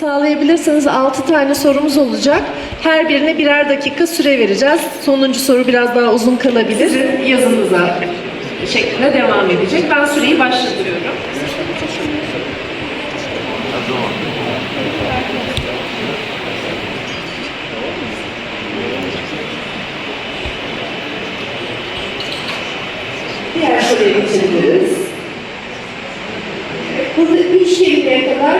sağlayabilirseniz 6 tane sorumuz olacak. Her birine birer dakika süre vereceğiz. Sonuncu soru biraz daha uzun kalabilir. Sizin yazınıza şeklinde devam edecek. Ben süreyi başlatıyorum. Diğer soruya geçebiliriz. Burada üç kelimeye kadar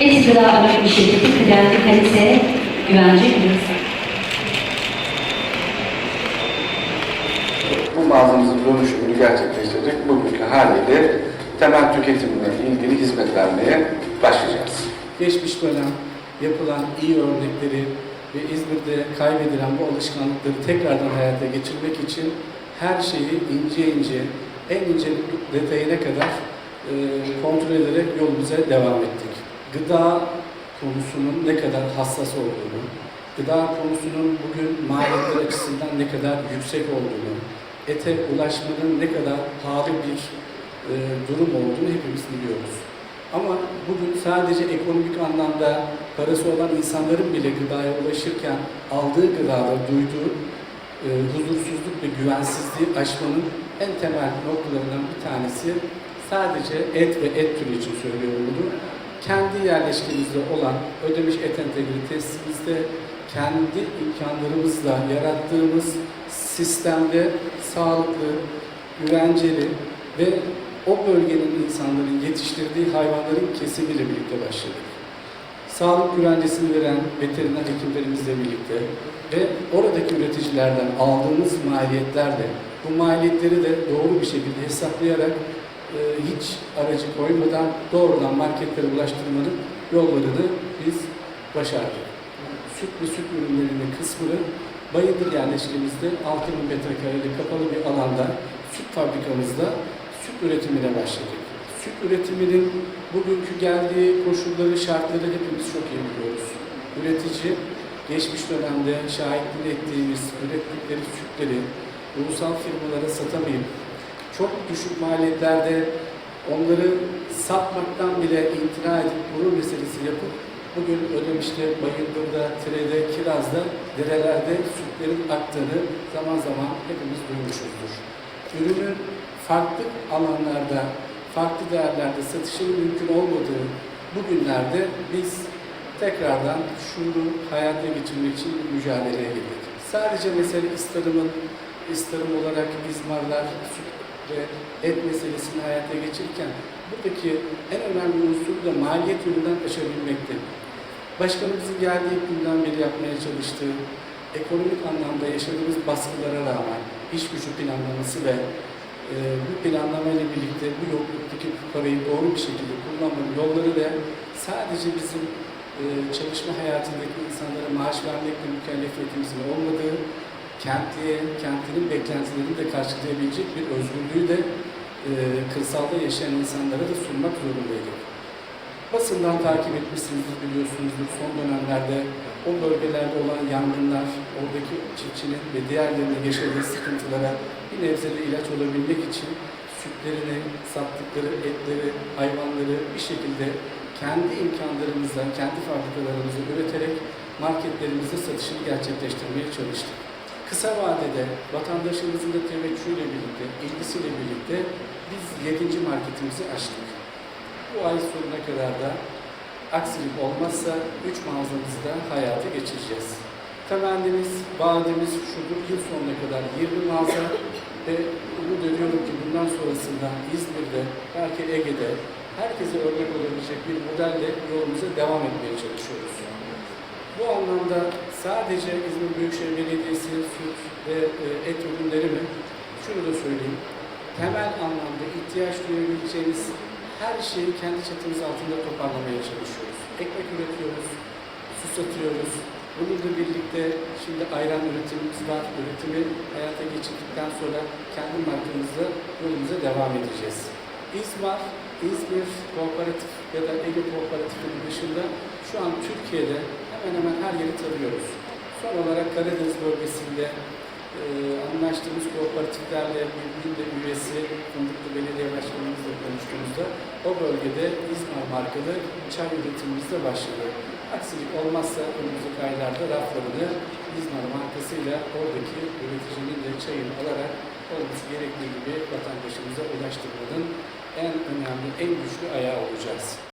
Es Gıda Anonim Şirketi Kıdemli Kalite Güvence. Bu mağazamızın dönüşümünü gerçekleştirecek bugünkü haliyle temel tüketimle ilgili hizmet vermeye başlayacağız. geçmiş dönem yapılan iyi örnekleri ve İzmir'de kaybedilen bu alışkanlıkları tekrardan hayata geçirmek için her şeyi ince ince, en ince detayına kadar e, kontrol ederek yolumuza devam ettik. Gıda konusunun ne kadar hassas olduğunu, gıda konusunun bugün maliyetler açısından ne kadar yüksek olduğunu, ete ulaşmanın ne kadar pahalı bir e, durum olduğunu hepimiz biliyoruz. Ama bugün sadece ekonomik anlamda parası olan insanların bile gıdaya ulaşırken aldığı gıdada duyduğu e, huzursuzluk ve güvensizliği aşmanın en temel noktalarından bir tanesi sadece et ve et türü için söylüyorum bunu. Kendi yerleşkemizde olan ödemiş et entegri tesisimizde kendi imkanlarımızla yarattığımız sistemde sağlıklı, güvenceli ve o bölgenin insanların yetiştirdiği hayvanların kesimiyle birlikte başladık. Sağlık güvencesini veren veteriner hekimlerimizle birlikte ve oradaki üreticilerden aldığımız maliyetlerle bu maliyetleri de doğru bir şekilde hesaplayarak e, hiç aracı koymadan doğrudan marketlere ulaştırmanın yollarını biz başardık. Süt ve süt ürünlerinin kısmını Bayındır yerleşkemizde 6000 metrekarelik kapalı bir alanda süt fabrikamızda süt üretimine başladık. Süt üretiminin bugünkü geldiği koşulları, şartları hepimiz çok iyi biliyoruz. Üretici, geçmiş dönemde şahitlik ettiğimiz ürettikleri sütleri ulusal firmalara satamayıp çok düşük maliyetlerde onları satmaktan bile imtina edip gurur meselesi yapıp bugün Ödemiş'te, Bayındır'da, Tire'de, Kiraz'da, derelerde sütlerin aktığını zaman zaman hepimiz duymuşuzdur. Ürünün farklı alanlarda, farklı değerlerde satışın mümkün olmadığı bu günlerde biz tekrardan şunu hayata geçirmek için mücadeleye girdik. Sadece mesele İstarım'ın, İstarım olarak İzmarlar, süt ve et meselesini hayata geçirirken buradaki en önemli unsur da maliyet yönünden aşabilmekti. Başkanımızın geldiği günden beri yapmaya çalıştığı ekonomik anlamda yaşadığımız baskılara rağmen iş gücü planlaması ve e, bu planlamayla birlikte bu yokluktaki parayı doğru bir şekilde kullanmanın yolları da sadece bizim e, çalışma hayatındaki insanlara maaş vermekle mükellefiyetimizin olmadığı, kentliye, kentlinin beklentilerini de karşılayabilecek bir özgürlüğü de e, kırsalda yaşayan insanlara da sunmak zorundaydık. Basından takip etmişsinizdir, biliyorsunuzdur. Son dönemlerde o bölgelerde olan yangınlar, oradaki çiftçinin ve diğerlerinin yaşadığı sıkıntılara bir nebze de ilaç olabilmek için sütlerini, sattıkları etleri, hayvanları bir şekilde kendi imkanlarımızla, kendi fabrikalarımızı üreterek marketlerimizde satışını gerçekleştirmeye çalıştık. Kısa vadede vatandaşımızın da teveccühüyle birlikte, ilgisiyle birlikte biz 7. marketimizi açtık. Bu ay sonuna kadar da aksilik olmazsa 3 mağazamızı da hayata geçireceğiz. Temennimiz, vaadimiz şudur, yıl sonuna kadar 20 mağaza ve umut ediyorum ki bundan sonrasında İzmir'de, belki Ege'de herkese örnek olabilecek bir modelle yolumuza devam etmeye çalışıyoruz. Bu anlamda sadece İzmir Büyükşehir Belediyesi süt ve e, et ürünleri mi? Şunu da söyleyeyim. Temel anlamda ihtiyaç duyabileceğiniz her şeyi kendi çatımız altında toparlamaya çalışıyoruz. Ekmek üretiyoruz, su satıyoruz. Bununla birlikte şimdi ayran üretimimiz var. Üretimi hayata geçirdikten sonra kendi markamızla yolumuza devam edeceğiz. İzmar, İzmir Kooperatif ya da Ege Kooperatifinin dışında şu an Türkiye'de hemen hemen her yeri tarıyoruz. Son olarak Karadeniz bölgesinde e, anlaştığımız kooperatiflerle birbirinin de üyesi Fındıklı Belediye Başkanımızla konuştuğumuzda o bölgede İzmar markalı çay üretimimiz de başladı. Aksilik olmazsa önümüzdeki aylarda raflarını İzmar markasıyla oradaki üreticinin de çayını alarak olması gerektiği gibi vatandaşımıza ulaştırmanın en önemli, en güçlü ayağı olacağız.